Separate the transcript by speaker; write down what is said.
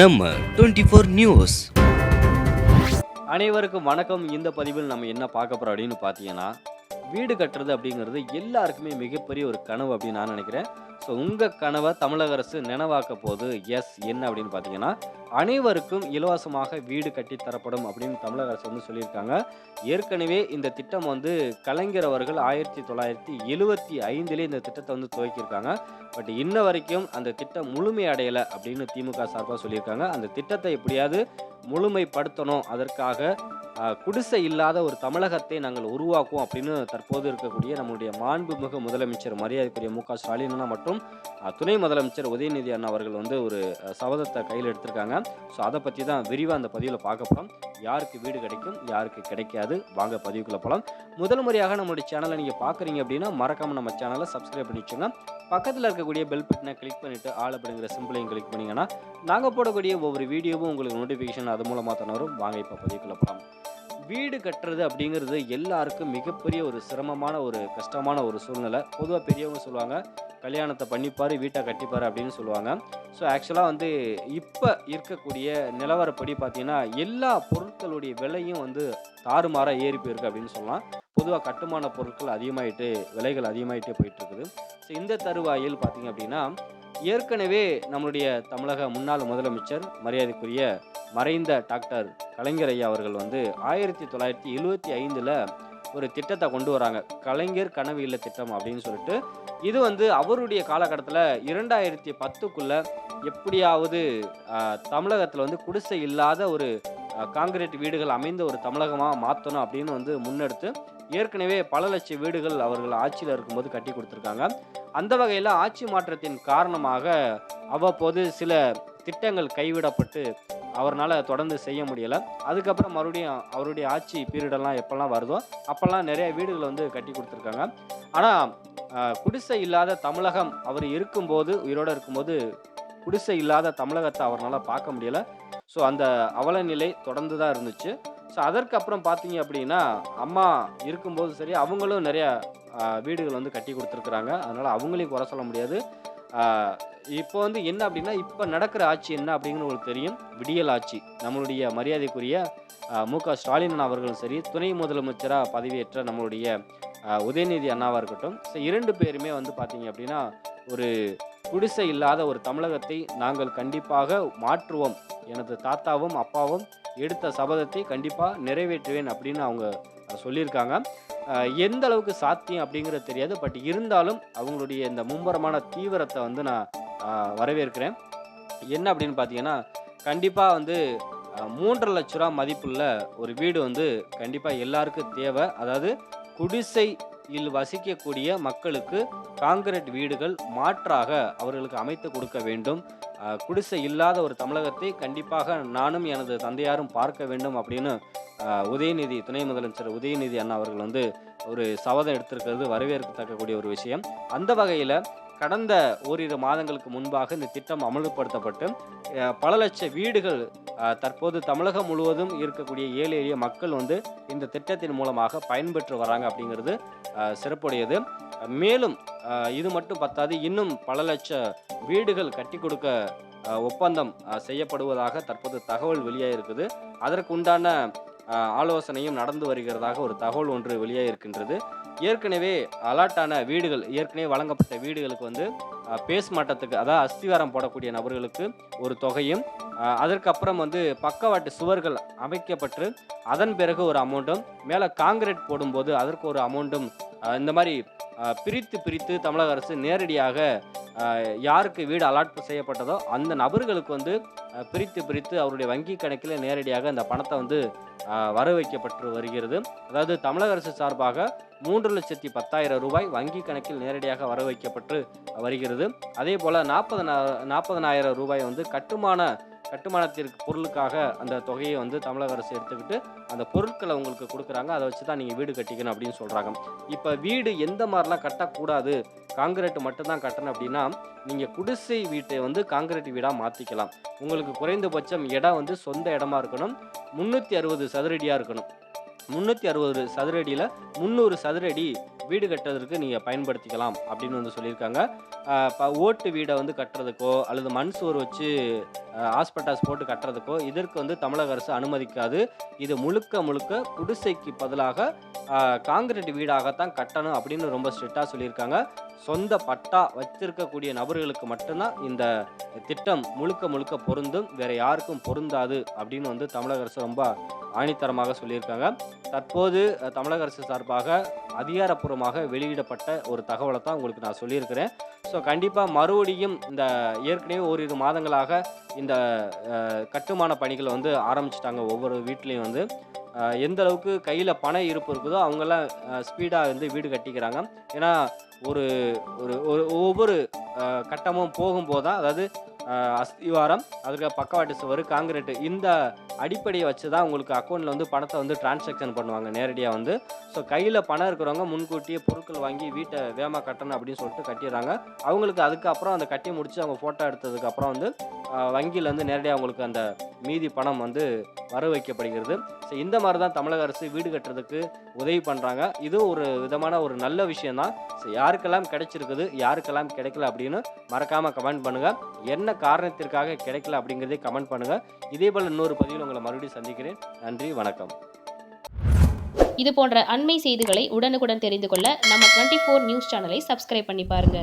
Speaker 1: நம்ம twenty four news
Speaker 2: அனைவருக்கும் வணக்கம். இந்த பதிவில் நம்ம என்ன பார்க்க போகிறோம் அப்படின்னு பார்த்தீங்கன்னா வீடு கட்டுறது அப்படிங்கிறது எல்லாருக்குமே மிகப்பெரிய ஒரு கனவு அப்படின்னு நான் நினைக்கிறேன். ஸோ உங்கள் கனவை தமிழக அரசு நினைவாக்க போது எஸ் என்ன அப்படின்னு பார்த்தீங்கன்னா அனைவருக்கும் இலவசமாக வீடு கட்டி தரப்படும் அப்படின்னு தமிழக அரசு வந்து சொல்லியிருக்காங்க. ஏற்கனவே இந்த திட்டம் வந்து கலைஞர் அவர்கள் ஆயிரத்தி தொள்ளாயிரத்தி எழுவத்தி ஐந்திலே இந்த திட்டத்தை வந்து துவக்கியிருக்காங்க. பட் இன்ன வரைக்கும் அந்த திட்டம் முழுமை அடையலை அப்படின்னு திமுக சார்பாக சொல்லியிருக்காங்க. அந்த திட்டத்தை எப்படியாவது முழுமைப்படுத்தணும். அதற்காக குடிசை இல்லாத ஒரு தமிழகத்தை நாங்கள் உருவாக்குவோம் அப்படின்னு தற்போது இருக்கக்கூடிய நம்முடைய மாண்புமிகு முதலமைச்சர் மரியாதைக்குரிய மு க ஸ்டாலின் அண்ணா மற்றும் துணை முதலமைச்சர் உதயநிதி அண்ணா அவர்கள் வந்து ஒரு சபதத்தை கையில் எடுத்திருக்காங்க. ஸோ அதை பற்றி தான் விரிவாக அந்த பதிவில் பார்க்க போகிறோம் யாருக்கு வீடு கிடைக்கும் யாருக்கு கிடைக்காது வாங்க பதிவுக்குள்ளே போகலாம் முதல் முறையாக நம்மளுடைய சேனலை நீங்கள் பார்க்குறீங்க அப்படின்னா மறக்காமல் நம்ம சேனலை சப்ஸ்கிரைப் பண்ணி வச்சுங்க பக்கத்தில் இருக்கக்கூடிய பெல் பட்டனை கிளிக் பண்ணிவிட்டு ஆள் அப்படிங்கிற சிம்பிளையும் கிளிக் பண்ணிங்கன்னா நாங்கள் போடக்கூடிய ஒவ்வொரு வீடியோவும் உங்களுக்கு நோட்டிஃபிகேஷன் அது மூலமாக தானே வரும். வாங்க இப்போ பதிவுக்குள்ள போகலாம் வீடு கட்டுறது அப்படிங்கிறது எல்லாருக்கும் மிகப்பெரிய ஒரு சிரமமான ஒரு கஷ்டமான ஒரு சூழ்நிலை. பொதுவாக பெரியவங்க சொல்லுவாங்க கல்யாணத்தை பண்ணிப்பார் வீட்டை கட்டிப்பார் அப்படின்னு சொல்லுவாங்க. ஸோ ஆக்சுவலாக வந்து இப்போ இருக்கக்கூடிய நிலவரப்படி பார்த்தீங்கன்னா எல்லா பொருட்களுடைய விலையும் வந்து தாறுமாறாக ஏறி போயிருக்கு அப்படின்னு சொல்லலாம். பொதுவாக கட்டுமான பொருட்கள் அதிகமாகிட்டு விலைகள் அதிகமாகிட்டே போயிட்டு இருக்குது. ஸோ இந்த தருவாயில் பார்த்தீங்க அப்படின்னா ஏற்கனவே நம்மளுடைய தமிழக முன்னாள் முதலமைச்சர் மரியாதைக்குரிய மறைந்த டாக்டர் கலைஞர் ஐயா அவர்கள் வந்து ஆயிரத்தி தொள்ளாயிரத்தி எழுவத்தி ஐந்தில் ஒரு திட்டத்தை கொண்டு வராங்க. கலைஞர் கனவு இல்ல திட்டம் அப்படின்னு சொல்லிட்டு. இது வந்து அவருடைய காலகட்டத்தில் இரண்டாயிரத்தி பத்துக்குள்ள எப்படியாவது தமிழகத்தில் வந்து குடிசை இல்லாத ஒரு காங்கிரீட் வீடுகள் அமைந்த ஒரு தமிழகமாக மாற்றணும் அப்படின்னு வந்து முன்னெடுத்து ஏற்கனவே பல லட்சம் வீடுகள் அவர்கள் ஆட்சியில் இருக்கும்போது கட்டி கொடுத்துருக்காங்க. அந்த வகையில் ஆட்சி மாற்றத்தின் காரணமாக அவ்வப்போது சில திட்டங்கள் கைவிடப்பட்டு அவரால் தொடர்ந்து செய்ய முடியலை. அதுக்கப்புறம் மறுபடியும் அவருடைய ஆட்சி பீரியடெல்லாம் எப்போல்லாம் வருதோ அப்போல்லாம் நிறைய வீடுகள் வந்து கட்டி கொடுத்துருக்காங்க. ஆனால் குடிசை இல்லாத தமிழகம் அவர் இருக்கும்போது உயிரோடு இருக்கும்போது குடிசை இல்லாத தமிழகத்தை அவரால் பார்க்க முடியலை. ஸோ அந்த அவலநிலை தொடர்ந்து தான் இருந்துச்சு. ஸோ அதற்கப்புறம் பார்த்தீங்க அப்படின்னா அம்மா இருக்கும்போது சரி அவங்களும் நிறையா வீடுகள் வந்து கட்டி கொடுத்துருக்குறாங்க. அதனால் அவங்களையும் குறை சொல்ல முடியாது. இப்போ வந்து என்ன அப்படின்னா இப்போ நடக்கிற ஆட்சி என்ன அப்படிங்கிறது உங்களுக்கு தெரியும். விடியல் ஆட்சி. நம்மளுடைய மரியாதைக்குரிய மு க. ஸ்டாலின் அவர்களும் சரி துணை முதலமைச்சராக பதவியேற்ற நம்மளுடைய உதயநிதி அண்ணாவாக இருக்கட்டும். ஸோ இரண்டு பேருமே வந்து பார்த்தீங்க அப்படின்னா ஒரு குடிசை இல்லாத ஒரு தமிழகத்தை நாங்கள் கண்டிப்பாக மாற்றுவோம். எனது தாத்தாவும் அப்பாவும் எடுத்த சபதத்தை கண்டிப்பாக நிறைவேற்றுவேன் அப்படின்னு அவங்க சொல்லியிருக்காங்க. எந்த அளவுக்கு சாத்தியம் அப்படிங்கிறது தெரியாது. பட் இருந்தாலும் அவங்களுடைய இந்த மும்பரமான தீவிரத்தை வந்து நான் வரவேற்கிறேன். என்ன அப்படின்னு பார்த்தீங்கன்னா கண்டிப்பாக வந்து மூன்றரை லட்ச ரூபா மதிப்புள்ள ஒரு வீடு வந்து கண்டிப்பாக எல்லாருக்கும் தேவை. அதாவது குடிசை இல் வசிக்கக்கூடிய மக்களுக்கு காங்கிரீட் வீடுகள் மாற்றாக அவர்களுக்கு அமைத்து கொடுக்க வேண்டும். குடிசை இல்லாத ஒரு தமிழகத்தை கண்டிப்பாக நானும் எனது தந்தையாரும் பார்க்க வேண்டும் அப்படின்னு உதயநிதி துணை முதலமைச்சர் உதயநிதி அண்ணா அவர்கள் வந்து ஒரு சபதம் எடுத்திருக்கிறது வரவேற்கத்தக்கக்கூடிய ஒரு விஷயம். அந்த வகையில் கடந்த ஓரிரு மாதங்களுக்கு முன்பாக இந்த திட்டம் அமல்படுத்தப்பட்டு பல லட்ச வீடுகள் தற்போது தமிழகம் முழுவதும் இருக்கக்கூடிய ஏழை எளிய மக்கள் வந்து இந்த திட்டத்தின் மூலமாக பயன்பெற்று வராங்க அப்படிங்கிறது சிறப்புடையது. மேலும் இது மட்டும் பத்தாது இன்னும் பல லட்ச வீடுகள் கட்டி கொடுக்க ஒப்பந்தம் செய்யப்படுவதாக தற்போது தகவல் வெளியாக இருக்குது அதற்கு உண்டான ஆலோசனையும் நடந்து வருகிறதாக ஒரு தகவல் ஒன்று வெளியாக இருக்கின்றது ஏற்கனவே அலாட்டான வீடுகள் ஏற்கனவே வழங்கப்பட்ட வீடுகளுக்கு வந்து பேஸ் மட்டத்துக்கு அதாவது அஸ்திவாரம் போடக்கூடிய நபர்களுக்கு ஒரு தொகையும் அதற்கப்புறம் வந்து பக்கவாட்டு சுவர்கள் அமைக்கப்பட்டு அதன் பிறகு ஒரு அமௌண்ட்டும் மேலே காங்கிரீட் போடும்போது அதற்கு ஒரு அமௌண்ட்டும் இந்த மாதிரி பிரித்து பிரித்து தமிழக அரசு நேரடியாக யாருக்கு வீடு அலாட் செய்யப்பட்டதோ அந்த நபர்களுக்கு வந்து பிரித்து பிரித்து அவருடைய வங்கி கணக்கில் நேரடியாக அந்த பணத்தை வந்து வர வைக்கப்பட்டு வருகிறது. அதாவது தமிழக அரசு சார்பாக மூன்று லட்சத்தி பத்தாயிரம் ரூபாய் வங்கி கணக்கில் நேரடியாக வர வைக்கப்பட்டு வருகிறது. அதே போல் நாற்பது நாற்பதனாயிரம் ரூபாய் வந்து கட்டுமான கட்டுமானத்திற்கு பொருளுக்காக அந்த தொகையை வந்து தமிழக அரசு எடுத்துக்கிட்டு அந்த பொருட்களை உங்களுக்கு கொடுக்குறாங்க. அதை வச்சு தான் நீங்கள் வீடு கட்டிக்கணும் அப்படின்னு சொல்கிறாங்க இப்போ வீடு எந்த மாதிரிலாம் கட்டக்கூடாது? காங்கிரீட் மட்டும்தான் கட்டணும் அப்படின்னா நீங்கள் குடிசை வீட்டை வந்து காங்கிரீட் வீடாக மாற்றிக்கலாம் உங்களுக்கு குறைந்தபட்சம் இடம் வந்து சொந்த இடமா இருக்கணும். முந்நூற்றி அறுபது சதுரடியாக இருக்கணும். முந்நூற்றி அறுபது சதுர அடியில் முந்நூறு சதுர அடி வீடு கட்டுறதுக்கு நீங்கள் பயன்படுத்திக்கலாம் அப்படின்னு வந்து சொல்லியிருக்காங்க. ப- ஓட்டு வீடை வந்து கட்டுறதுக்கோ அல்லது மண் சுவர் வச்சு ஹாஸ்பிட்டல்ஸ் போட்டு கட்டுறதுக்கோ இதற்கு வந்து தமிழக அரசு அனுமதிக்காது. இது முழுக்க முழுக்க குடிசைக்கு பதிலாக காங்கிரீட் வீடாகத்தான் கட்டணும் அப்படின்னு ரொம்ப ஸ்ட்ரிக்டாக சொல்லியிருக்காங்க. சொந்த பட்டா வச்சிருக்கக்கூடிய நபர்களுக்கு மட்டும்தான் இந்த திட்டம் முழுக்க முழுக்க பொருந்தும் வேற யாருக்கும் பொருந்தாது அப்படின்னு வந்து தமிழக அரசு ரொம்ப ஆணித்தரமாக சொல்லியிருக்காங்க. தற்போது தமிழக அரசு சார்பாக அதிகாரப்பூர்வமாக வெளியிடப்பட்ட ஒரு தகவலை தான் உங்களுக்கு நான் சொல்லியிருக்கிறேன். ஸோ கண்டிப்பாக மறுபடியும் இந்த ஏற்கனவே ஓரிரு மாதங்களாக இந்த கட்டுமான பணிகளை வந்து ஆரம்பிச்சிட்டாங்க ஒவ்வொரு வீட்லேயும் வந்து. எந்த அளவுக்கு கையில் பணம் இருப்பு இருக்குதோ அவங்கெல்லாம் ஸ்பீடாக வந்து வீடு கட்டிக்கிறாங்க. ஏன்னா ஒரு ஒரு ஒரு ஒவ்வொரு கட்டமும் போகும்போது தான் அதாவது அஸ்திவாரம் அதுக்கு பக்கவாட்டு சுவர் காங்கிரீட்டு. இந்த அடிப்படையை வச்சு தான் உங்களுக்கு அக்கௌண்ட்டில் வந்து பணத்தை வந்து டிரான்சாக்ஷன் பண்ணுவாங்க நேரடியாக வந்து. ஸோ கையில் பணம் இருக்கிறவங்க முன்கூட்டியே பொருட்கள் வாங்கி வீட்டை வேகமாக கட்டணும் அப்படின்னு சொல்லிட்டு கட்டிடுறாங்க. அவங்களுக்கு அதுக்கப்புறம் அந்த கட்டி முடிச்சு அவங்க ஃபோட்டோ எடுத்ததுக்கப்புறம் வந்து வங்கியிலேருந்து நேரடியாக அவங்களுக்கு அந்த மீதி பணம் வந்து வர வைக்கப்படுகிறது ஸோ இந்த மாதிரி தான் தமிழக அரசு வீடு கட்டுறதுக்கு உதவி பண்ணுறாங்க இது ஒரு விதமான ஒரு நல்ல விஷயம்தான். ஸோ யாருக்கெல்லாம் கிடைச்சிருக்குது யாருக்கெல்லாம் கிடைக்கல அப்படின்னு மறக்காமல் கமெண்ட் பண்ணுங்கள் என்ன காரணத்திற்காக கிடைக்கல அப்படிங்கிறதே கமெண்ட் பண்ணுங்கள் இதே போல் இன்னொரு பதிவில் உங்களை மறுபடியும் சந்திக்கிறேன். நன்றி வணக்கம்.
Speaker 3: இது போன்ற அண்மை செய்திகளை உடனுக்குடன் தெரிந்து கொள்ள நம்ம டுவெண்ட்டி ஃபோர் நியூஸ் சேனலை சப்ஸ்கிரைப் பண்ணி பாருங்க.